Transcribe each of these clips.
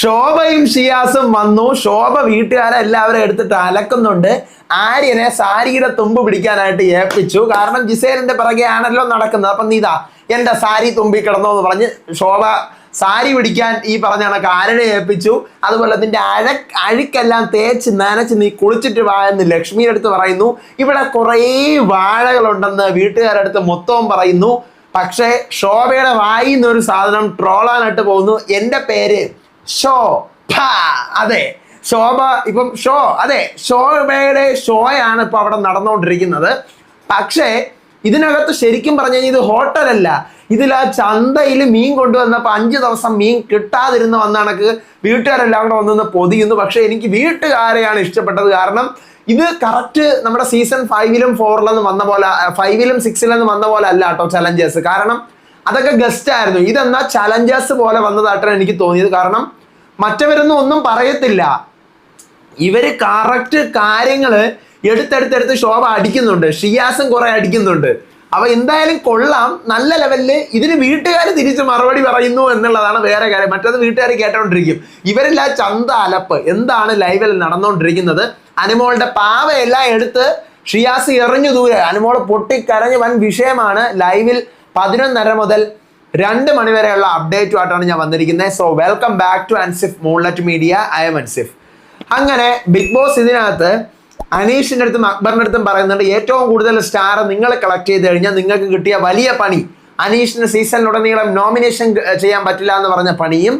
ശോഭയും ഷിയാസും വന്നു. ശോഭ വീട്ടുകാരെ എല്ലാവരും എടുത്തിട്ട് അലക്കുന്നുണ്ട്. ആര്യനെ സാരിയുടെ തുമ്പ് പിടിക്കാനായിട്ട് ഏൽപ്പിച്ചു. കാരണം ജിസേലിന്റെ പിറകെ ആണല്ലോ നടക്കുന്നത്. അപ്പം നീതാ എന്റെ സാരി തുമ്പി കിടന്നോ എന്ന് പറഞ്ഞ് ശോഭ സാരി പിടിക്കാൻ ഈ പറഞ്ഞ കണക്ക് ആരനെ ഏൽപ്പിച്ചു. അതുപോലെ നിന്റെ അഴ അഴുക്കെല്ലാം തേച്ച് നനച്ച് നീ കുളിച്ചിട്ട് വാ എന്ന് ലക്ഷ്മിയുടെ അടുത്ത് പറയുന്നു. ഇവിടെ കുറേ വാഴകളുണ്ടെന്ന് വീട്ടുകാരുടെ അടുത്ത് മൊത്തവും പറയുന്നു. പക്ഷേ ശോഭയുടെ വായിൽ നിന്നൊരു സാധനം ട്രോളാനായിട്ട് പോകുന്നു. എന്റെ പേര് ഷോ ഫാ അതെ. ശോഭ ഇപ്പം ഷോ അതെ. ശോഭയുടെ ഷോയാണ് ഇപ്പൊ അവിടെ നടന്നുകൊണ്ടിരിക്കുന്നത്. പക്ഷേ ഇതിനകത്ത് ശരിക്കും പറഞ്ഞു കഴിഞ്ഞാൽ ഇത് ഹോട്ടലല്ല. ഇതിൽ ആ ചന്തയിൽ മീൻ കൊണ്ടുവന്നപ്പോൾ അഞ്ച് ദിവസം മീൻ കിട്ടാതിരുന്ന വന്നണക്ക് വീട്ടുകാരെല്ലാം കൂടെ വന്നു പൊതിയുന്നു. പക്ഷേ എനിക്ക് വീട്ടുകാരെയാണ് ഇഷ്ടപ്പെട്ടത്. കാരണം ഇത് കറക്റ്റ് നമ്മുടെ സീസൺ ഫൈവിലും ഫോറിലൊന്നും വന്ന പോലെ ഫൈവിലും സിക്സിലൊന്നും വന്ന പോലെ അല്ല കേട്ടോ ചലഞ്ചേഴ്സ്. കാരണം അതൊക്കെ ഗസ്റ്റ് ആയിരുന്നു ഇതെന്നാ ചലഞ്ചേഴ്സ് പോലെ വന്നതായിട്ടാണ് എനിക്ക് തോന്നിയത്. കാരണം മറ്റവരൊന്നും ഒന്നും പറയത്തില്ല. ഇവർ കറക്റ്റ് കാര്യങ്ങൾ എടുത്തെടുത്തെടുത്ത് ശോഭ അടിക്കുന്നുണ്ട്. ഷിയാസും കുറെ അടിക്കുന്നുണ്ട്. അവ എന്തായാലും കൊള്ളാം. നല്ല ലെവലിൽ ഇതിന് വീട്ടുകാർ തിരിച്ച് മറുപടി പറയുന്നു എന്നുള്ളതാണ് വേറെ കാര്യം. മറ്റത് വീട്ടുകാർ കേട്ടോണ്ടിരിക്കും. ഇവരില്ല ചന്ത അലപ്പ്. എന്താണ് ലൈവിൽ നടന്നുകൊണ്ടിരിക്കുന്നത് അനുമോളുടെ പാവയെല്ലാം എടുത്ത് ഷിയാസ് എറിഞ്ഞു ദൂരെ. അനുമോൾ പൊട്ടിക്കരഞ്ഞ് വൻ വിഷയമാണ് ലൈവിൽ പതിനൊന്നര മുതൽ രണ്ട് മണിവരെയുള്ള അപ്ഡേറ്റുമായിട്ടാണ് ഞാൻ വന്നിരിക്കുന്നത്. So welcome back to Ansif Moonlet Media I'm Ansif അങ്ങനെ ബിഗ് ബോസ് ഇതിനകത്ത് അനീഷിന്റെ അടുത്തും അക്ബറിന്റെ അടുത്തും പറയുന്നുണ്ട് ഏറ്റവും കൂടുതൽ സ്റ്റാർ നിങ്ങൾ കളക്ട് ചെയ്ത് കഴിഞ്ഞാൽ നിങ്ങൾക്ക് കിട്ടിയ വലിയ പണി അനീഷിന് സീസണിലുടനീളം നോമിനേഷൻ ചെയ്യാൻ പറ്റില്ല എന്ന് പറഞ്ഞ പണിയും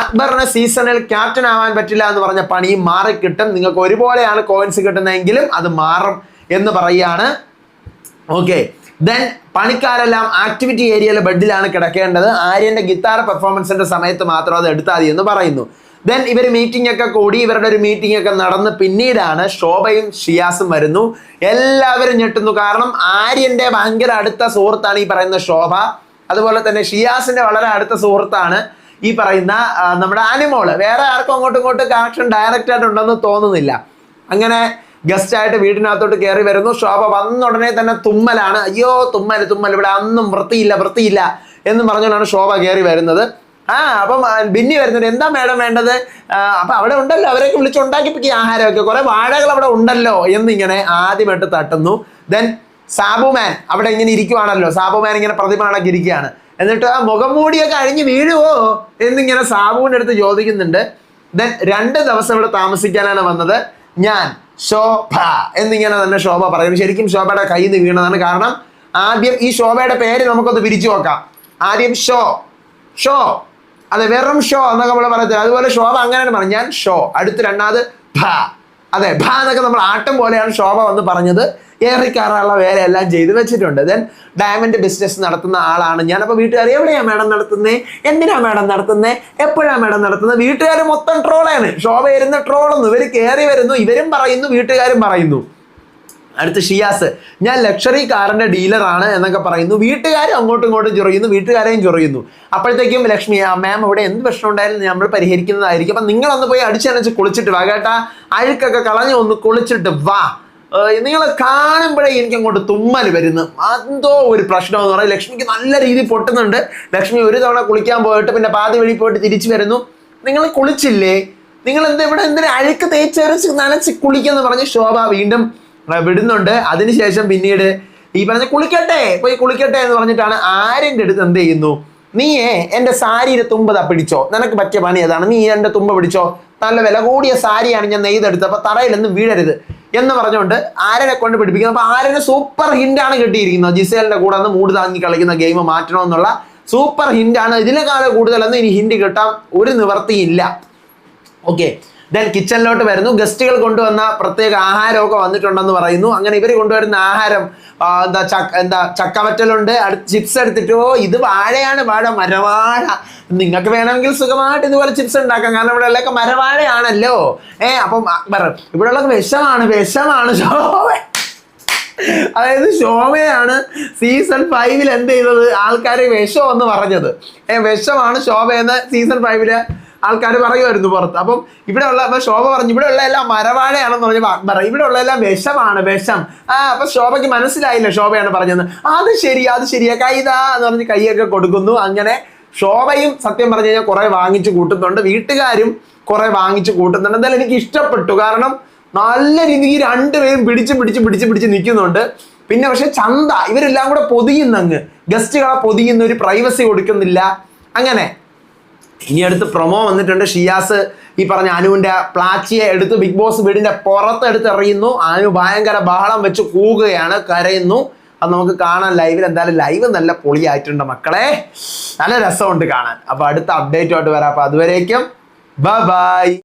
അക്ബറിന് സീസണിൽ ക്യാപ്റ്റൻ ആവാൻ പറ്റില്ല എന്ന് പറഞ്ഞ പണിയും മാറി കിട്ടും നിങ്ങൾക്ക് ഒരുപോലെയാണ് കോയിൻസ് കിട്ടുന്നതെങ്കിലും അത് മാറും എന്ന് പറയുകയാണ്. ഓക്കെ ദെൻ പണിക്കാരെല്ലാം ആക്ടിവിറ്റി ഏരിയയിലെ ബെഡിലാണ് കിടക്കേണ്ടത്. ആര്യന്റെ ഗിത്താർ പെർഫോമൻസിന്റെ സമയത്ത് മാത്രം അത് എടുത്താൽ മതി എന്ന് പറയുന്നു. ദെൻ ഇവർ മീറ്റിംഗ് ഒക്കെ കൂടി ഇവരുടെ ഒരു മീറ്റിംഗ് ഒക്കെ നടന്ന് പിന്നീടാണ് ശോഭയും ഷിയാസും വരുന്നു. എല്ലാവരും ഞെട്ടുന്നു. കാരണം ആര്യന്റെ ഭയങ്കര അടുത്ത സുഹൃത്താണ് ഈ പറയുന്ന ശോഭ. അതുപോലെ തന്നെ ഷിയാസിന്റെ വളരെ അടുത്ത സുഹൃത്താണ് ഈ പറയുന്ന നമ്മുടെ അനിമോൾ. വേറെ ആർക്കും അങ്ങോട്ടും ഇങ്ങോട്ടും കണക്ഷൻ ഡയറക്റ്റ് ആയിട്ട് ഉണ്ടെന്ന് തോന്നുന്നില്ല. അങ്ങനെ ഗസ്റ്റ് ആയിട്ട് വീടിനകത്തോട്ട് കയറി വരുന്നു. ശോഭ വന്ന ഉടനെ തന്നെ തുമ്മലാണ്. അയ്യോ തുമ്മൽ തുമ്മൽ ഇവിടെ അന്നും വൃത്തിയില്ല വൃത്തിയില്ല എന്ന് പറഞ്ഞുകൊണ്ടാണ് ശോഭ കയറി വരുന്നത്. ആ അപ്പം ബിന്നി വരുന്നുണ്ട്. എന്താ മേഡം വേണ്ടത്? അപ്പൊ അവിടെ ഉണ്ടല്ലോ. അവരെയൊക്കെ വിളിച്ചുണ്ടാക്കിപ്പിക്കുക ആഹാരമൊക്കെ. കുറെ വാഴകൾ അവിടെ ഉണ്ടല്ലോ എന്നിങ്ങനെ ആദ്യമായിട്ട് തട്ടുന്നു. ദെൻ സാബുമാൻ അവിടെ ഇങ്ങനെ ഇരിക്കുവാണല്ലോ. സാബുമാൻ ഇങ്ങനെ പ്രതിമകളൊക്കെ ഇരിക്കുകയാണ്. എന്നിട്ട് ആ മുഖം മൂടിയൊക്കെ അഴിഞ്ഞ് വീഴുവോ എന്നിങ്ങനെ സാബുവിന്റെ അടുത്ത് ചോദിക്കുന്നുണ്ട്. ദെൻ രണ്ട് ദിവസം ഇവിടെ താമസിക്കാനാണ് വന്നത്. ഞാൻ ശോഭ എന്നിങ്ങനെ തന്നെ ശോഭ പറയുന്നു ശരിക്കും ശോഭയുടെ കയ്യിൽ നിന്ന് വീണതാണ് കാരണം ആദ്യം ഈ ശോഭയുടെ പേര് നമുക്കൊന്ന് പിരിച്ചു നോക്കാം. ആദ്യം ഷോ ഷോ അതെ വെറും ഷോ എന്നൊക്കെ നമ്മൾ പറയത്തില്ല. അതുപോലെ ശോഭ അങ്ങനെയാണ് പറഞ്ഞു ഞാൻ ഷോ അടുത്ത് രണ്ടാമത് ഭ. അതെ ഭ എന്നൊക്കെ നമ്മൾ ആട്ടം പോലെയാണ് ശോഭ വന്ന് പറഞ്ഞത്. ഏറിക്കാറുള്ള വേലയെല്ലാം ചെയ്ത് വെച്ചിട്ടുണ്ട്. ദെൻ ഡയമണ്ട് ബിസിനസ് നടത്തുന്ന ആളാണ് ഞാൻ അപ്പോൾ വീട്ടുകാർ. എവിടെയാണ് മേഡം നടത്തുന്നത് എന്തിനാ മേഡം നടത്തുന്നത് എപ്പോഴാണ് മേഡം നടത്തുന്നത്? വീട്ടുകാർ മൊത്തം ട്രോളാണ് ശോഭ ഇരുന്ന് ട്രോളുന്നു ഇവർ കയറി വരുന്നു ഇവരും പറയുന്നു വീട്ടുകാരും പറയുന്നു. അടുത്ത് ഷിയാസ് ഞാൻ ലക്ഷറി കാറിന്റെ ഡീലറാണ് എന്നൊക്കെ പറയുന്നു. വീട്ടുകാരും അങ്ങോട്ടും ഇങ്ങോട്ടും ചൊറിയുന്നു വീട്ടുകാരെയും ചൊറിയുന്നു. അപ്പോഴത്തേക്കും ലക്ഷ്മി ആ മാം അവിടെ എന്ത് പ്രശ്നം ഉണ്ടായാലും നമ്മൾ പരിഹരിക്കുന്നതായിരിക്കും. അപ്പം നിങ്ങളൊന്ന് പോയി അടിച്ചനച്ച് കുളിച്ചിട്ട് വാ കേട്ടാ. അഴുക്കൊക്കെ കളഞ്ഞു ഒന്ന് കുളിച്ചിട്ട് വാ. നിങ്ങൾ കാണുമ്പോഴേ എനിക്ക് അങ്ങോട്ട് തുമ്മൽ വരുന്നു. എന്തോ ഒരു പ്രശ്നം എന്ന് ലക്ഷ്മിക്ക് നല്ല രീതിയിൽ പൊട്ടുന്നുണ്ട്. ലക്ഷ്മി ഒരു തവണ കുളിക്കാൻ പോയിട്ട് പിന്നെ പാതി വഴി പോയിട്ട് തിരിച്ചു വരുന്നു. നിങ്ങൾ കുളിച്ചില്ലേ? നിങ്ങൾ എന്താ ഇവിടെ എന്തിനാ അഴുക്ക് തേച്ചരച്ച് നനച്ച് കുളിക്കെന്ന് പറഞ്ഞ് ശോഭ വീണ്ടും വിടുന്നുണ്ട്. അതിനുശേഷം പിന്നീട് ഈ പറഞ്ഞ കുളിക്കട്ടെ പോയി കുളിക്കട്ടെ എന്ന് പറഞ്ഞിട്ടാണ് ആരെന്റെ അടുത്ത് എന്ത് ചെയ്യുന്നു? നീയേ എന്റെ സാരിയുടെ തുമ്പ ദാ പിടിച്ചോ? നിനക്ക് പറ്റിയ പണി അതാണ് നീ എന്റെ തുമ്പ പിടിച്ചോ? നല്ല വില കൂടിയ സാരിയാണ് ഞാൻ നെയ്തെടുത്തത്. അപ്പൊ തറയിലൊന്നും വീഴരുത്. എന്ന് പറഞ്ഞുകൊണ്ട് ആരനെ കൊണ്ട് പിടിപ്പിക്കുന്നത് അപ്പൊ ആരന് സൂപ്പർ ഹിന്റാണ് കിട്ടിയിരിക്കുന്നത്. ജിസേലിന്റെ കൂടെ നിന്ന് മൂട് താങ്ങി കളിക്കുന്ന ഗെയിം മാറ്റണമെന്നുള്ള സൂപ്പർ ഹിന്റാണ് ഇതിനേക്കാളും കൂടുതലൊന്നും ഇനി ഹിന്റ് കിട്ടാം ഒരു നിവർത്തിയില്ല ഓക്കെ ദെൻ കിച്ചണിലോട്ട് വരുന്നു. ഗസ്റ്റുകൾ കൊണ്ടുവന്ന പ്രത്യേക ആഹാരമൊക്കെ വന്നിട്ടുണ്ടെന്ന് പറയുന്നു. അങ്ങനെ ഇവർ കൊണ്ടുവരുന്ന ആഹാരം എന്താ ചക്ക എന്താ ചക്കവറ്റലുണ്ട്. അടുത്ത് ചിപ്സ് എടുത്തിട്ട് ഇത് വാഴയാണ് വാഴ മരവാഴ. നിങ്ങൾക്ക് വേണമെങ്കിൽ സുഖമായിട്ട് ഇതുപോലെ ചിപ്സ് ഉണ്ടാക്കാം. കാരണം ഇവിടെ ഉള്ളതൊക്കെ മരവാഴയാണല്ലോ. ഏ അപ്പം അക്ബർ ഇവിടെ ഉള്ളത് വിഷമാണ് വിഷമാണ് അതായത് ശോഭയാണ് സീസൺ ഫൈവിൽ എന്ത് ചെയ്തത്? ആൾക്കാർ വിഷം എന്ന് പറഞ്ഞത്. ഏ വിഷമാണ് ശോഭ എന്ന് സീസൺ ഫൈവിൽ ആൾക്കാർ പറയുമായിരുന്നു പുറത്ത്. അപ്പം ഇവിടെ ഉള്ള അപ്പൊ ശോഭ പറഞ്ഞു ഇവിടെ ഉള്ള എല്ലാം മരവാഴയാണെന്ന് പറഞ്ഞപ്പോൾ അക്ബർ ഇവിടെ ഉള്ള എല്ലാം വിഷമാണ് വിഷം. ആ അപ്പൊ ശോഭയ്ക്ക് മനസ്സിലായില്ല ശോഭയാണ് പറഞ്ഞത്. അത് ശരി അത് ശരിയാ കൈതാ എന്ന് പറഞ്ഞ് കൈയൊക്കെ കൊടുക്കുന്നു. അങ്ങനെ ശോഭയും സത്യം പറഞ്ഞു കഴിഞ്ഞാൽ കുറെ വാങ്ങിച്ചു കൂട്ടുന്നുണ്ട്. വീട്ടുകാരും കുറെ വാങ്ങിച്ചു കൂട്ടുന്നുണ്ട്. എന്തായാലും എനിക്ക് ഇഷ്ടപ്പെട്ടു. കാരണം നല്ല രീതിക്ക് രണ്ടുപേരും പിടിച്ച് പിടിച്ച് പിടിച്ച് പിടിച്ച് നിൽക്കുന്നുണ്ട്. പിന്നെ പക്ഷെ ചന്ത ഇവരെല്ലാം കൂടെ പൊതിയുന്നങ്ങ്. ഗസ്റ്റുകളെ പൊതിയുന്ന ഒരു പ്രൈവസി കൊടുക്കുന്നില്ല. അങ്ങനെ ഇനി അടുത്ത് പ്രൊമോ വന്നിട്ടുണ്ട്. ഷിയാസ് ഈ പറഞ്ഞ അനുവിന്റെ പ്ലാച്ചിയെ എടുത്ത് ബിഗ് ബോസ് വീടിന്റെ പുറത്ത് എടുത്ത് എറിയുന്നു അനു ഭയങ്കര ബഹളം വെച്ച് കൂകുകയാണ് കരയുന്നു. അത് നമുക്ക് കാണാൻ ലൈവിൽ എന്തായാലും ലൈവ് നല്ല പൊളിയായിട്ടുണ്ട് മക്കളെ. നല്ല രസമുണ്ട് കാണാൻ. അപ്പൊ അടുത്ത അപ്ഡേറ്റുമായിട്ട് വരാം. അപ്പൊ അതുവരേക്കും. ബൈ